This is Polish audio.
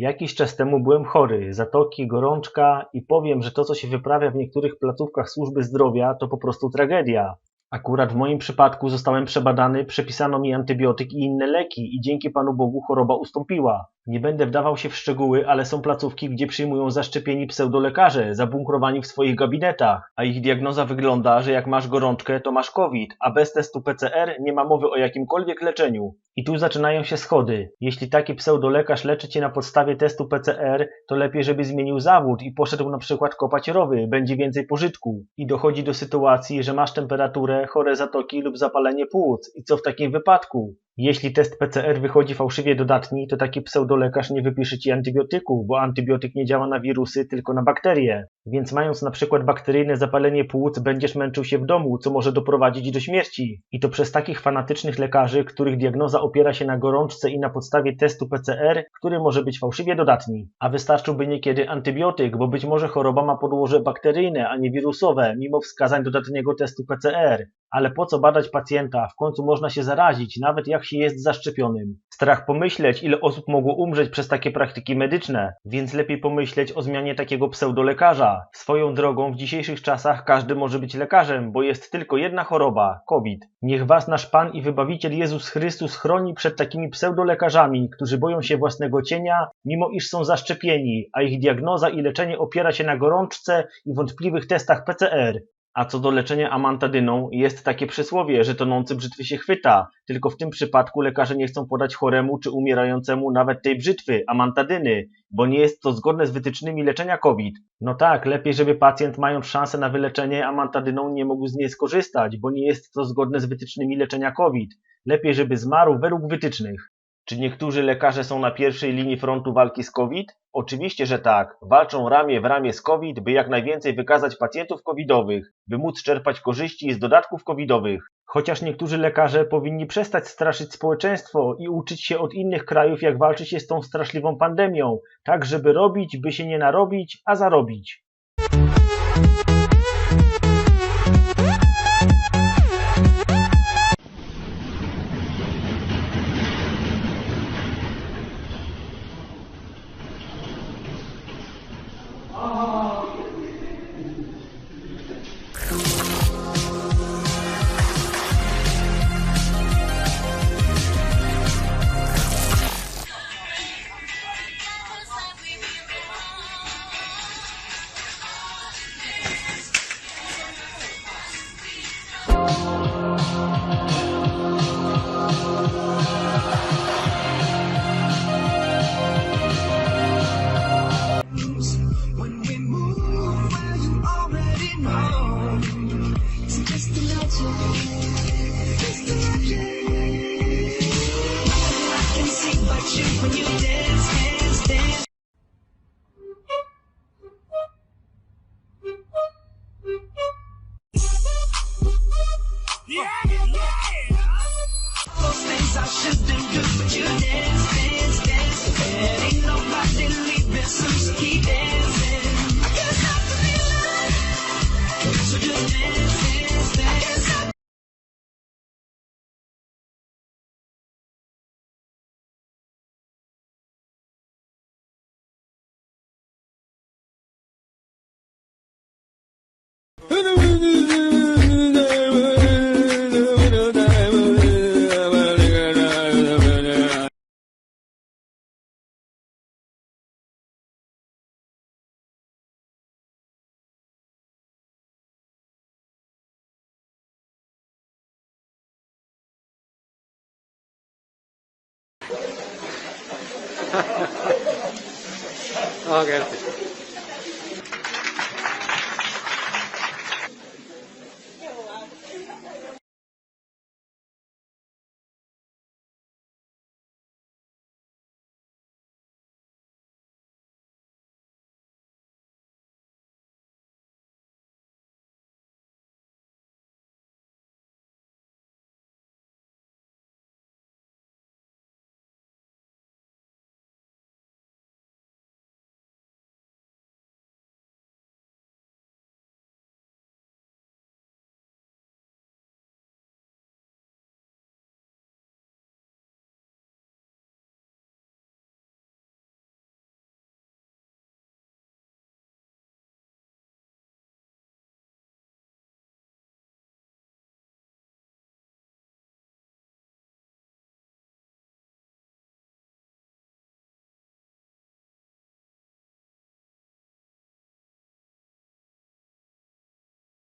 Jakiś czas temu byłem chory, zatoki, gorączka i powiem, że to co się wyprawia w niektórych placówkach służby zdrowia to po prostu tragedia. Akurat w moim przypadku zostałem przebadany, przepisano mi antybiotyk i inne leki i dzięki Panu Bogu choroba ustąpiła. Nie będę wdawał się w szczegóły, ale są placówki, gdzie przyjmują zaszczepieni pseudolekarze, zabunkrowani w swoich gabinetach, a ich diagnoza wygląda, że jak masz gorączkę, to masz COVID, a bez testu PCR nie ma mowy o jakimkolwiek leczeniu. I tu zaczynają się schody. Jeśli taki pseudolekarz leczy cię na podstawie testu PCR, to lepiej, żeby zmienił zawód i poszedł na przykład kopać rowy, będzie więcej pożytku. I dochodzi do sytuacji, że masz temperaturę, chore zatoki lub zapalenie płuc. I co w takim wypadku? Jeśli test PCR wychodzi fałszywie dodatni, to taki pseudolekarz nie wypisze ci antybiotyku, bo antybiotyk nie działa na wirusy, tylko na bakterie. Więc mając na przykład bakteryjne zapalenie płuc, będziesz męczył się w domu, co może doprowadzić do śmierci. I to przez takich fanatycznych lekarzy, których diagnoza opiera się na gorączce i na podstawie testu PCR, który może być fałszywie dodatni. A wystarczyłby niekiedy antybiotyk, bo być może choroba ma podłoże bakteryjne, a nie wirusowe, mimo wskazań dodatniego testu PCR. Ale po co badać pacjenta? W końcu można się zarazić, nawet jak się jest zaszczepionym. Strach pomyśleć, ile osób mogło umrzeć przez takie praktyki medyczne, więc lepiej pomyśleć o zmianie takiego pseudolekarza. Swoją drogą w dzisiejszych czasach każdy może być lekarzem, bo jest tylko jedna choroba COVID. Niech Was nasz Pan i Wybawiciel Jezus Chrystus chroni przed takimi pseudolekarzami, którzy boją się własnego cienia, mimo iż są zaszczepieni, a ich diagnoza i leczenie opiera się na gorączce i wątpliwych testach PCR. A co do leczenia amantadyną, jest takie przysłowie, że tonący brzytwy się chwyta, tylko w tym przypadku lekarze nie chcą podać choremu czy umierającemu nawet tej brzytwy, amantadyny, bo nie jest to zgodne z wytycznymi leczenia COVID. No tak, lepiej żeby pacjent mając szansę na wyleczenie amantadyną nie mógł z niej skorzystać, bo nie jest to zgodne z wytycznymi leczenia COVID. Lepiej żeby zmarł według wytycznych. Czy niektórzy lekarze są na pierwszej linii frontu walki z COVID? Oczywiście, że tak. Walczą ramię w ramię z COVID, by jak najwięcej wykazać pacjentów covidowych, by móc czerpać korzyści z dodatków covidowych. Chociaż niektórzy lekarze powinni przestać straszyć społeczeństwo i uczyć się od innych krajów, jak walczyć się z tą straszliwą pandemią, tak żeby robić, by się nie narobić, a zarobić. Shouldn't Frage.